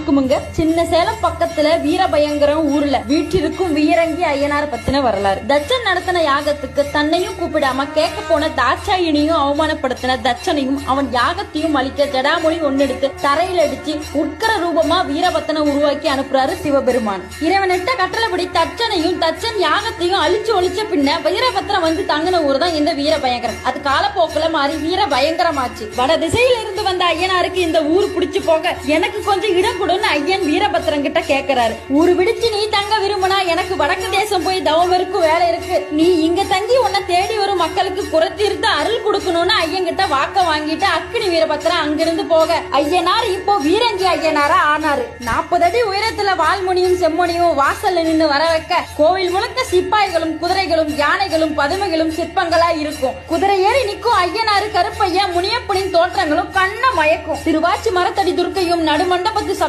வணக்கமுங்க சின்ன சேலம் பக்கத்துல வீரபயங்கரம் ஊர்ல வீட்டிற்கும் வீரங்கி ஐயனார் பத்தின வரலாறு. தச்சன் நடத்தின யாகத்துக்கு தன்னையும் கூப்பிடாம கேட்க போன தாட்சாயினியும் அவமானப்படுத்தின தச்சனையும் அவன் யாகத்தையும் அழிக்க ஜடாமொழி ஒன்னெடுத்து தரையில் அடிச்சு உட்கர ரூபமா வீரபத்தனை உருவாக்கி அனுப்புறாரு சிவபெருமான். இறைவனிட்ட கட்டளைப்படி தச்சனையும் தச்சன் யாகத்தையும் அழிச்சு ஒழிச்ச பின்ன வீரபத்திரம் வந்து தங்கின ஊர் தான் இந்த வீரபயங்கரம். அது காலப்போக்கில் மாறி வீர பயங்கரமாச்சு வட திசையில இருந்து வந்த ஐயனாருக்கு இந்த ஊர் பிடிச்சு போக எனக்கு கொஞ்சம் இடம் கொடுன்னு ஐயன் வீரபத்திரம் கிட்ட கேக்குறாரு. ஊரு விடுச்சு நீ தங்க விரும்பினா எனக்கு வடக்கு தேசம் போய் தவம் வேலை இருக்கு. நீ இங்க தங்கி உன்னை மக்களுக்கு குறைத்தீர்த்து அருள் கொடுக்கணும்னு ஐயன் கிட்ட வாக்க வாங்கிட்டு அக்னி வீரபத்திரம் அங்கிருந்து போக. ஐயனார் இப்போ வீரங்கி ஐயனாரா ஆனாரு. நாற்பது அடி உயரத்துல வால்முனியும் செம்மொனியும் வாசல்ல நின்று வர வைக்க கோவில் முழுக்க சிப்பாய்களும் குதிரைகளும் யானைகளும் பதுமைகளும் சிற்பங்களா இருக்கும். குதிரை ஏறி நிற்கும் ஐயனாரு கருப்பையா முனியப்பனின் தோற்றங்களும் கண்ண மயக்கும். திருவாச்சி மரத்தடி துர்க்கையும் நடுமண்டபத்து சப்த